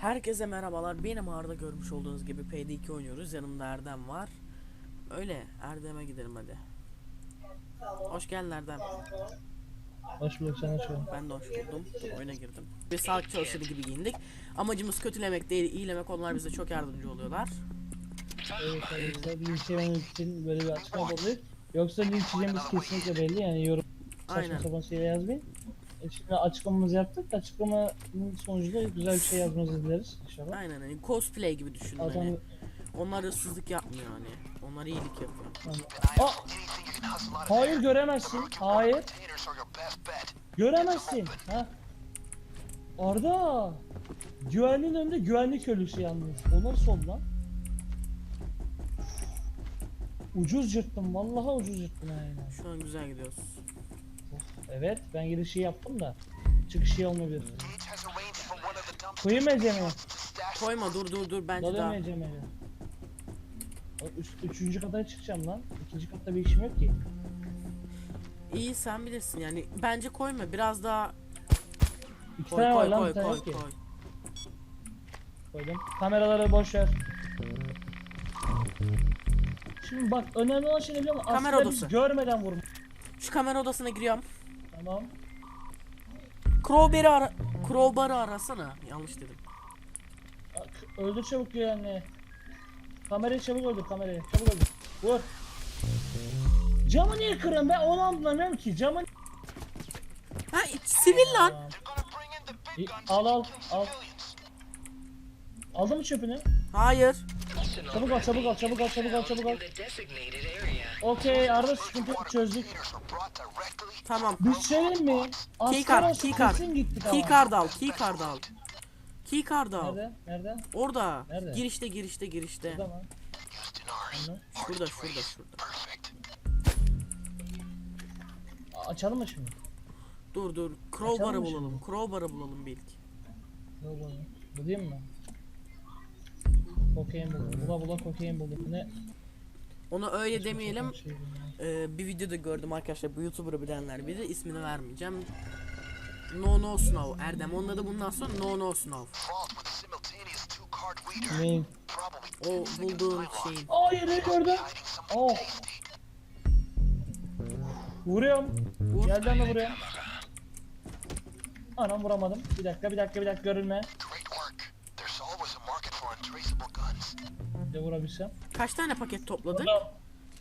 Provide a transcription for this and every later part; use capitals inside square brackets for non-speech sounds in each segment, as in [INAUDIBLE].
Herkese merhabalar. Benim Arda görmüş olduğunuz gibi PD2 oynuyoruz. Yanımda Erdem var. Öyle Erdem'e gidelim hadi. Hoş geldin Erdem. Hoş bulduk sana şu. Ben de hoş buldum. Oyuna girdim. Bir sağlık çalışanı gibi giyindik. Amacımız kötülemek değil, iyilemek. Onlar bize çok yardımcı oluyorlar. Evet arkadaşlar linç yememek için böyle bir açıklama bulduk. Yoksa linç yiyeceğimiz kesinlikle belli yani yorum saçma Aynen. sapan şeyler yazmayın. E Şimdi açıklamamızı yaptık. Açıklamanın sonucunda güzel bir şey yazmanızı dileriz inşallah. Aynen hani cosplay gibi düşün Adam hani. Onlar hırsızlık yapmıyor hani. Onlar iyilik yapıyor. Aa! Hayır göremezsin. Hayır. Göremezsin. Ha? Arda. Güvenliğin önünde güvenlik ölüsü yalnız. O nasıl oldu lan? Ucuz yırttım. Vallahi ucuz yırttım yani. Şu an güzel gidiyoruz. Evet ben girişi yaptım da çıkışı olmayabilir. Koyayım Ecem'i. Koyma dur dur dur bence Dalıyorum daha. Ecem'i. Üç, üçüncü kata çıkacağım lan. İkinci katta bir işim yok ki. İyi sen bilirsin yani. Bence koyma biraz daha İki koy tane var koy lan koy koy ki. koy. Koydum. Kameraları boş ver. Şimdi bak önemli olan şey ne biliyor musun? Kamera Aslında odası. görmeden vurma. Şu kamera odasına giriyorum. Tamam. Crowbar'ı ara Crowbar'ı arasana. Yanlış dedim. Bak, Öldür çabuk diyor anne. Kamerayı çabuk öldür kamerayı. Çabuk öldür. Vur. Camı niye kırın ben onu anlamıyorum ki. Camı... Ha sivil lan. İyi, Al al al. Aldın mı çöpünü? Hayır. Çabuk al çabuk al çabuk al çabuk al çabuk al. Okey Arda sıkıntı çözdük. Tamam. Bir şey mi? Keycard, keycard. Keycard al, keycard al. Keycard al. Nerede? Nerede? Orada. Nerede? Girişte, girişte, girişte. Burada mı? Şurada, şurada, şurada. Açalım mı şimdi? Dur dur. Crowbar'ı bulalım. Crowbar'ı bulalım ilk. Dur bulayım. Bulayım mı? Kokain buldum. Bula bula kokain buldum. Ne? Onu öyle demeyelim. Şey. Ee, bir videoda gördüm arkadaşlar. Bu YouTuber'ı bilenler bilir. ismini vermeyeceğim. No No Snow. Erdem. Onun adı bundan sonra No No Snow. Neyin? O bulduğun şeyin. Aa yeri gördüm. Oh. Vuruyorum. Vur. Lan da buraya. Anam vuramadım. Bir dakika bir dakika bir dakika görünme. Bir de vurabilsem. Kaç tane paket topladık? Burada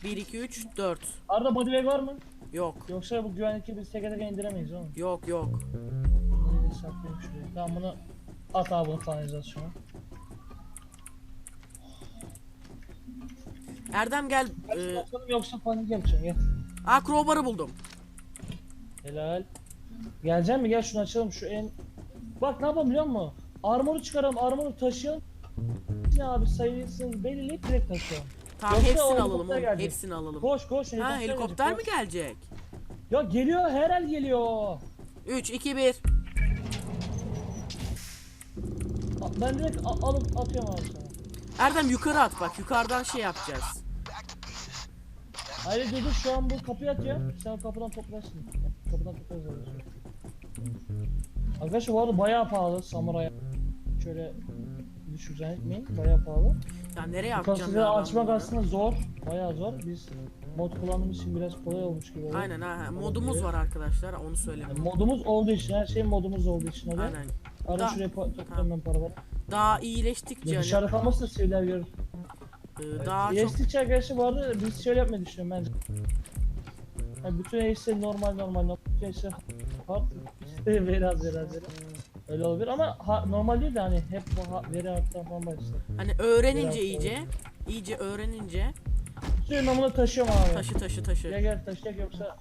1, 2, 3, 4. Arda bodybag var mı? Yok. Yoksa bu güvenlikli biz teke teke indiremeyiz oğlum. Yok yok. Bunu saklayayım şuraya. Tamam bunu at abi bunu kanalizasyona. Erdem gel. Ee, yoksa panik yapacağım gel. aa crowbar'ı buldum. Helal. Gelecek mi? Gel şunu açalım şu en... Bak ne yapalım biliyor musun? Armoru çıkaralım, armoru taşıyalım. Ne abi sayısını belirleyip direkt taşıyalım. Tamam Yoksa hepsini o alalım helikopter oğlum. gelecek. Hepsini alalım. Koş koş Ha helikopter mi gelecek, gelecek? koş. Ya geliyor herhal geliyor. 3, 2, 1. A- Ben direkt a- alıp atıyorum abi sana. Erdem yukarı at bak. Yukarıdan şey yapacağız. Hayır dedi şu an bu kapıyı atıyor. Sen kapıdan toplarsın. Kapıdan toplarız abi. Arkadaşlar bu arada bayağı pahalı samuray. Şöyle düşük zannetmeyin bayağı pahalı. Ya nereye yapacağım ya ben açmak aslında zor. Bayağı zor. Biz mod kullandığımız için biraz kolay olmuş gibi oluyor. Aynen ha. Modumuz var arkadaşlar. Onu Yani söyleyeyim. modumuz olduğu için her şey modumuz olduğu için oluyor. Aynen. Arada Da- şuraya pa- toplayayım ben paraları. Daha iyileştikçe Ya hani, dışarıda kalması da sivriler görür. e, daha çok İyileştikçe arkadaşlar bu arada biz şöyle yapmayı düşünüyorum bence. Yani bütün eşler normal normal. Bütün eşler hard. veri az veri az veri. Öyle olabilir ama ha, normal değil de hani hep bu ha, veri arttan falan başlıyor. hani öğrenince iyice iyice öğrenince ben bunu taşıyorum abi. taşı taşı taşı. gel taşıyak yoksa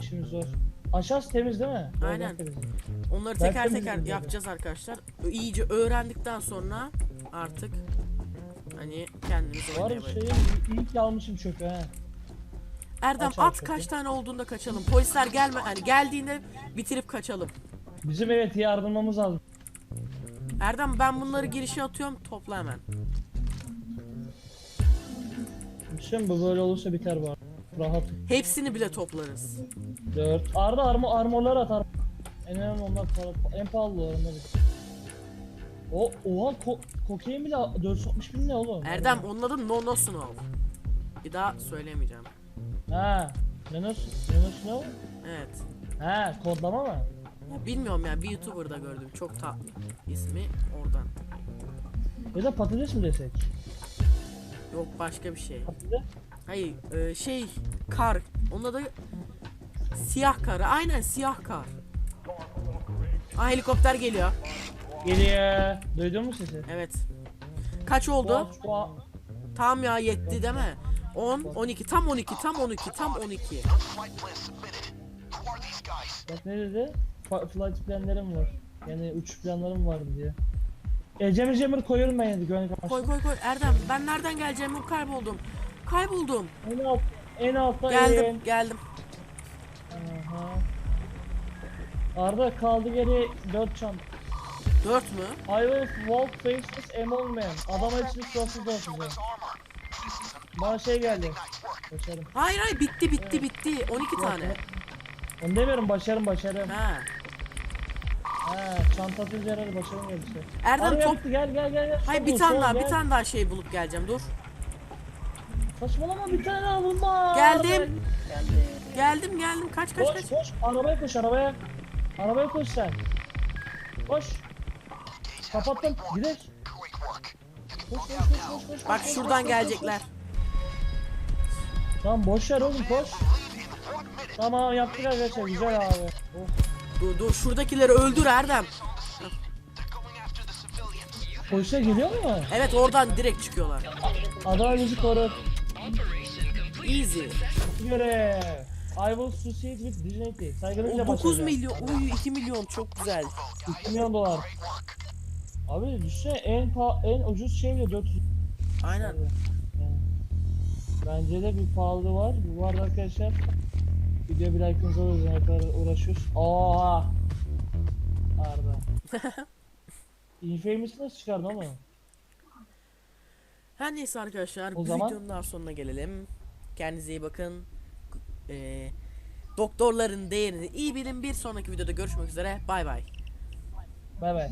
işimiz zor. Aşağısı temiz değil mi? Aynen. temiz. Onları Ben teker teker temizledim yapacağız arkadaşlar. İyice öğrendikten sonra artık hani kendimiz Var bir başlayacağız. şeyim iyi ki almışım çöpü he. Erdem Aç abi at kaç tane olduğunda kaçalım. Polisler gelme hani geldiğinde bitirip kaçalım. Bizim evet yardımımız lazım. Erdem ben bunları girişe atıyorum topla hemen. Düşün bu böyle olursa biter bu. Rahat. Hepsini bile toplarız. 4. Arda armo armorlar at. Ar en önemli onlar para. En pahalı onları. O oha ko kokain bile 460 bin ne oğlum? Erdem onun adı No No Snow. Bir daha söyleyemeyeceğim. Ha. Nanos Nanos ne o? Evet. Ha kodlama mı? Ya bilmiyorum ya bir YouTuber'da gördüm. Çok tatlı. İsmi oradan. Ya da patates mi desek? Yok başka bir şey. Patates. Hayır e, şey kar. Onun adı siyah karı. Aynen siyah kar. Aa helikopter geliyor. Geliyor. Duydun mu sesi? Evet. Kaç oldu? Tam ya yetti değil mi? 10, 12, tam 12, tam 12, tam 12. Bak ne dedi? Flight planlarım var. Yani uçuş planlarım var diye. E, Cemil Cemil koyuyorum ben yine güvenlik amaçlı. Koy koy koy Erdem ben nereden geleceğimi kayboldum. Kayboldum. En alt, en altta Geldim in. geldim. Aha. Arda kaldı geri 4 çanta. 4 mü? I will walk faceless among men. Adama hiçbir olsun diyor. Bana şey geldi. Başarım. Hayır hayır bitti bitti bitti. 12 tane. Onu demiyorum başarım başarım. Ha. Ha, çanta atınca herhalde başarım geldi işte. Erdem Araya top. gel gel gel. gel. Hayır bir tane daha bir tane daha şey bulup geleceğim dur. Saçmalama bir tane daha bulma. Geldim. Geldim geldim kaç kaç Koş kaç. koş arabaya koş arabaya. Arabaya koş sen. Koş. Kapattım. Gidelim. Koş koş koş koş koş. Bak koş, koş, şuradan koş, gelecekler. koş. Tamam boş ver oğlum koş. Tamam yaptık arkadaşlar güzel abi. Oh. Dur dur şuradakileri öldür Erdem. Polise geliyor mu? Evet oradan direkt çıkıyorlar. Adam bizi koru. Easy. Göre. I will succeed with dignity. Saygılıyla O 9 başlayacağım. milyon. Uy 2 milyon çok güzel. 2 milyon dolar. Abi düşünsene en pa en ucuz şey bile 400 Aynen. Yani bence de bir pahalı var. Bu arada arkadaşlar video bir like'ınızı alıyoruz ne kadar uğraşıyoruz. Oha! Arda. [LAUGHS] Infamous'ı nasıl çıkardın ama? Her neyse arkadaşlar O bu zaman- videonun daha sonuna gelelim. Kendinize iyi bakın. Ee, doktorların değerini iyi bilin. Bir sonraki videoda görüşmek üzere. Bay bay. Bay bay.